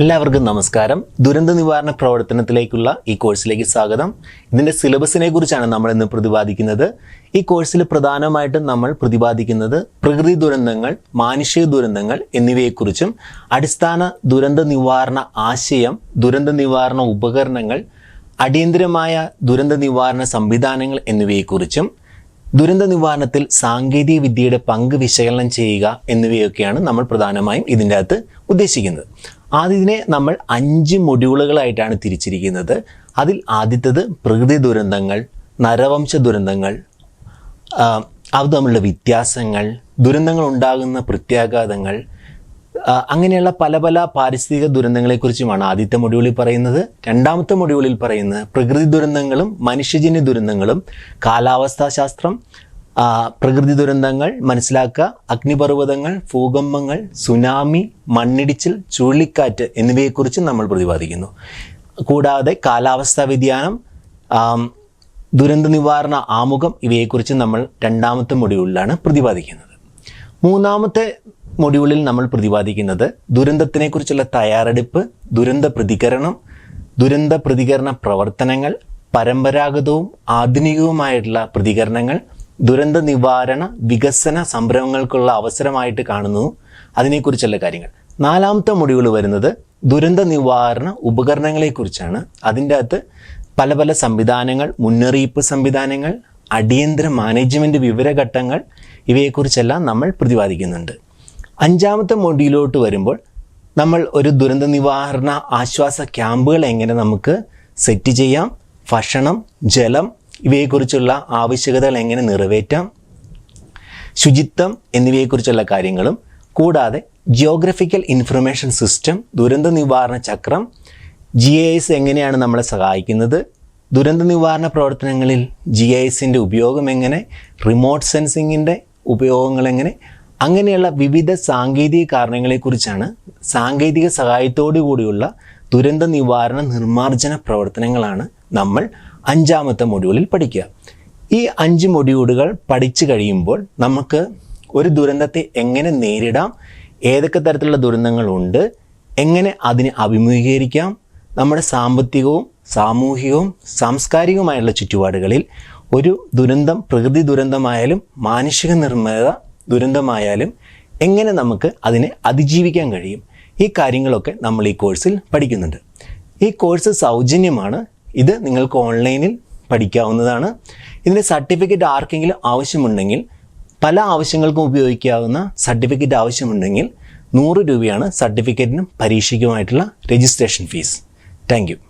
എല്ലാവർക്കും നമസ്കാരം. ദുരന്ത നിവാരണ പ്രവർത്തനത്തിലേക്കുള്ള ഈ കോഴ്സിലേക്ക് സ്വാഗതം. ഇതിന്റെ സിലബസിനെ കുറിച്ചാണ് നമ്മൾ ഇന്ന് പ്രതിപാദിക്കുന്നത്. ഈ കോഴ്സിൽ പ്രധാനമായിട്ടും നമ്മൾ പ്രതിപാദിക്കുന്നത് പ്രകൃതി ദുരന്തങ്ങൾ മാനുഷിക ദുരന്തങ്ങൾ എന്നിവയെക്കുറിച്ചും അടിസ്ഥാന ദുരന്ത നിവാരണ ആശയം ദുരന്ത നിവാരണ ഉപകരണങ്ങൾ അടിയന്തരമായ ദുരന്ത നിവാരണ സംവിധാനങ്ങൾ എന്നിവയെക്കുറിച്ചും ദുരന്ത നിവാരണത്തിൽ സാങ്കേതിക വിദ്യയുടെ പങ്ക് വിശകലനം ചെയ്യുക എന്നിവയൊക്കെയാണ് നമ്മൾ പ്രധാനമായും ഇതിന്റെ അകത്ത് ഉദ്ദേശിക്കുന്നത്. ആദ്യത്തിനെ നമ്മൾ അഞ്ച് മൊഡ്യൂളുകളായിട്ടാണ് തിരിച്ചിരിക്കുന്നത്. അതിൽ ആദ്യത്തേത് പ്രകൃതി ദുരന്തങ്ങൾ നരവംശ ദുരന്തങ്ങൾ അത് തമ്മിലുള്ള വ്യത്യാസങ്ങൾ ദുരന്തങ്ങൾ ഉണ്ടാകുന്ന പ്രത്യാഘാതങ്ങൾ അങ്ങനെയുള്ള പല പല പാരിസ്ഥിതിക ദുരന്തങ്ങളെക്കുറിച്ചുമാണ് ആദ്യത്തെ മൊഡ്യൂളിൽ പറയുന്നത്. രണ്ടാമത്തെ മൊഡ്യൂളിൽ പറയുന്നത് പ്രകൃതി ദുരന്തങ്ങളും മനുഷ്യജന്യ ദുരന്തങ്ങളും കാലാവസ്ഥാ ശാസ്ത്രം പ്രകൃതി ദുരന്തങ്ങൾ മനസ്സിലാക്കുക അഗ്നിപർവതങ്ങൾ ഭൂകമ്പങ്ങൾ സുനാമി മണ്ണിടിച്ചിൽ ചുഴലിക്കാറ്റ് എന്നിവയെക്കുറിച്ച് നമ്മൾ പ്രതിപാദിക്കുന്നു. കൂടാതെ കാലാവസ്ഥാ വ്യതിയാനം ദുരന്ത നിവാരണ ആമുഖം ഇവയെക്കുറിച്ച് നമ്മൾ രണ്ടാമത്തെ മൊഡ്യൂളിലാണ് പ്രതിപാദിക്കുന്നത്. മൂന്നാമത്തെ മൊഡ്യൂളിൽ നമ്മൾ പ്രതിപാദിക്കുന്നത് ദുരന്തത്തിനെക്കുറിച്ചുള്ള തയ്യാറെടുപ്പ് ദുരന്ത പ്രതികരണം ദുരന്ത പ്രതികരണ പ്രവർത്തനങ്ങൾ പരമ്പരാഗതവും ആധുനികവുമായിട്ടുള്ള പ്രതികരണങ്ങൾ ദുരന്ത നിവാരണ വികസന സംരംഭങ്ങൾക്കുള്ള അവസരമായിട്ട് കാണുന്നു. അതിനെക്കുറിച്ചുള്ള കാര്യങ്ങൾ. നാലാമത്തെ മൊഡ്യൂൾ വരുന്നത് ദുരന്ത നിവാരണ ഉപകരണങ്ങളെക്കുറിച്ചാണ്. അതിന്റെ അകത്ത് പല പല സംവിധാനങ്ങൾ മുന്നറിയിപ്പ് സംവിധാനങ്ങൾ അടിയന്തര മാനേജ്മെന്റ് വിവരഘട്ടങ്ങൾ ഇവയെക്കുറിച്ചെല്ലാം നമ്മൾ പ്രതിപാദിക്കുന്നുണ്ട്. അഞ്ചാമത്തെ മൊഡ്യൂലോട്ട് വരുമ്പോൾ നമ്മൾ ഒരു ദുരന്ത നിവാരണ ആശ്വാസ ക്യാമ്പുകൾ എങ്ങനെ നമുക്ക് സെറ്റ് ചെയ്യാം? ഭക്ഷണം ജലം ഇവയെക്കുറിച്ചുള്ള ആവശ്യകതകൾ എങ്ങനെ നിറവേറ്റാം? ശുചിത്വം എന്നിവയെക്കുറിച്ചുള്ള കാര്യങ്ങളും കൂടാതെ ജിയോഗ്രഫിക്കൽ ഇൻഫർമേഷൻ സിസ്റ്റം ദുരന്ത നിവാരണ ചക്രം ജി ഐ എസ് എങ്ങനെയാണ് നമ്മളെ സഹായിക്കുന്നത്? ദുരന്ത നിവാരണ പ്രവർത്തനങ്ങളിൽ ജി ഐ എസിന്റെ ഉപയോഗം എങ്ങനെ? റിമോട്ട് സെൻസിങ്ങിന്റെ ഉപയോഗങ്ങൾ എങ്ങനെ? അങ്ങനെയുള്ള വിവിധ സാങ്കേതിക കാരണങ്ങളെക്കുറിച്ചാണ് സാങ്കേതിക സഹായത്തോടു കൂടിയുള്ള ദുരന്ത നിവാരണ നിർമ്മാർജന പ്രവർത്തനങ്ങളാണ് നമ്മൾ അഞ്ചാമത്തെ മൊഡ്യൂളിൽ പഠിക്കുക. ഈ അഞ്ച് മൊഡ്യൂളുകൾ പഠിച്ചു കഴിയുമ്പോൾ നമുക്ക് ഒരു ദുരന്തത്തെ എങ്ങനെ നേരിടാം ഏതൊക്കെ തരത്തിലുള്ള ദുരന്തങ്ങളുണ്ട് എങ്ങനെ അതിനെ അഭിമുഖീകരിക്കാം നമ്മുടെ സാമ്പത്തികവും സാമൂഹികവും സാംസ്കാരികവുമായുള്ള ചുറ്റുപാടുകളിൽ ഒരു ദുരന്തം പ്രകൃതി ദുരന്തമായാലും മാനുഷിക നിർമ്മിത ദുരന്തമായാലും എങ്ങനെ നമുക്ക് അതിനെ അതിജീവിക്കാൻ കഴിയും. ഈ കാര്യങ്ങളൊക്കെ നമ്മൾ ഈ കോഴ്സിൽ പഠിക്കുന്നുണ്ട്. ഈ കോഴ്സ് സൗജന്യമാണ്. ഇത് നിങ്ങൾക്ക് ഓൺലൈനിൽ പഠിക്കാവുന്നതാണ്. ഇതിന്റെ സർട്ടിഫിക്കറ്റ് ആർക്കെങ്കിലും ആവശ്യമുണ്ടെങ്കിൽ പല ആവശ്യങ്ങൾക്കും ഉപയോഗിക്കാവുന്ന സർട്ടിഫിക്കറ്റ് ആവശ്യമുണ്ടെങ്കിൽ നൂറ് രൂപയാണ് സർട്ടിഫിക്കറ്റിനും പരീക്ഷയ്ക്കുമായിട്ടുള്ള രജിസ്ട്രേഷൻ ഫീസ്. താങ്ക്